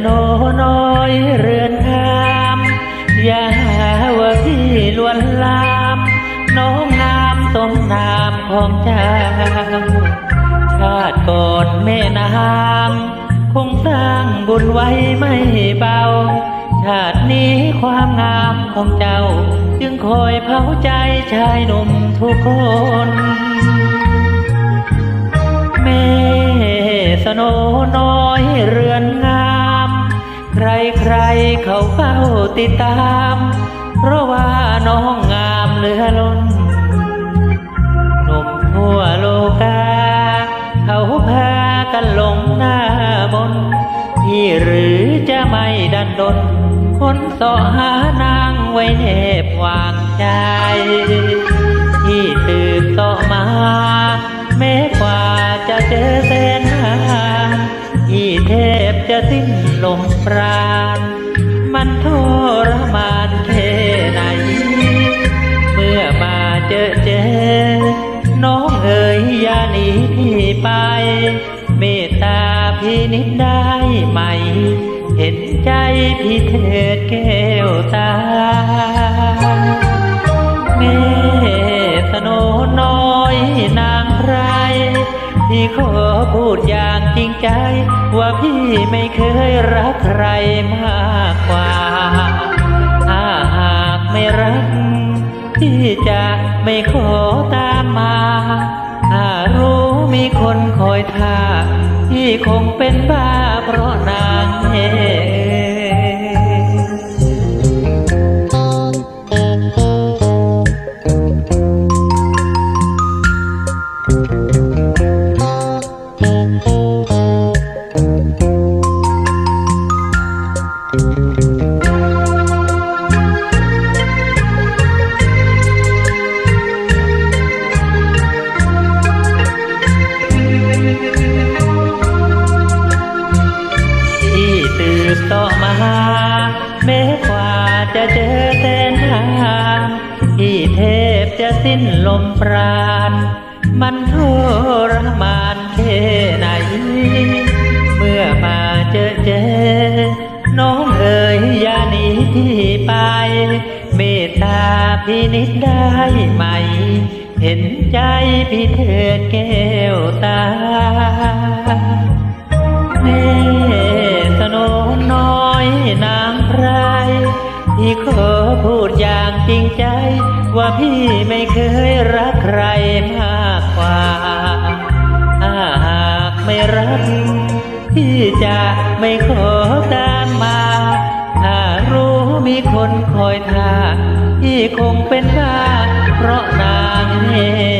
โนน้อยเรือนงาม อย่าหาว่าพี่ลวนลาม น้องงามสมนามของเจ้าชาติก่อนแม่นางคงสร้างบุญไว้ไม่เบา ชาตินี้ความงามของเจ้า จึงคอยเผาใจชายหนุ่มทุกคนแม่สโนอยเรือนงาม ใครใครๆเขาเฝ้าติดตาม เพราะว่าน้องงามเหลือล้นหนุ่มทั่วโลกา เขาพากันลงหน้ามนพี่หรือจะไม่ดันดนคนสาะหานางไว้แนบวางใจ ที่สืบเสาะมา ลมปราณ มันทรมานแค่ไหน เมื่อมาเจอเจอ น้องเอ๋ยอย่าหนีพี่ไป เมตตาพี่นิดได้ไหม เห็นใจพี่เถิดแก้วตา พี่ขอพูดอย่างจริงใจ ว่าพี่ไม่เคยรักใครมากกว่า ถ้าหากไม่รัก พี่จะไม่ขอตามมา ถ้ารู้มีคนคอยท่า พี่คงเป็นบ้าเพราะนางเอ เจอแสนหาที่เทพจะสิ้นลมปราณ มันทรมานแค่ไหน เมื่อมาเจอเจอ น้องเอ๋ยอย่าหนีพี่ไป เมตตาพี่นิดได้ไหม เห็นใจพี่เถิดแก้วตา อย่างจริงใจ ว่าพี่ไม่เคยรักใครมากกว่าถ้าหากไม่รัก พี่จะไม่ขอตามมา ถ้ารู้มีคนคอยท่าพี่คงเป็นบ้าเพราะนางเอง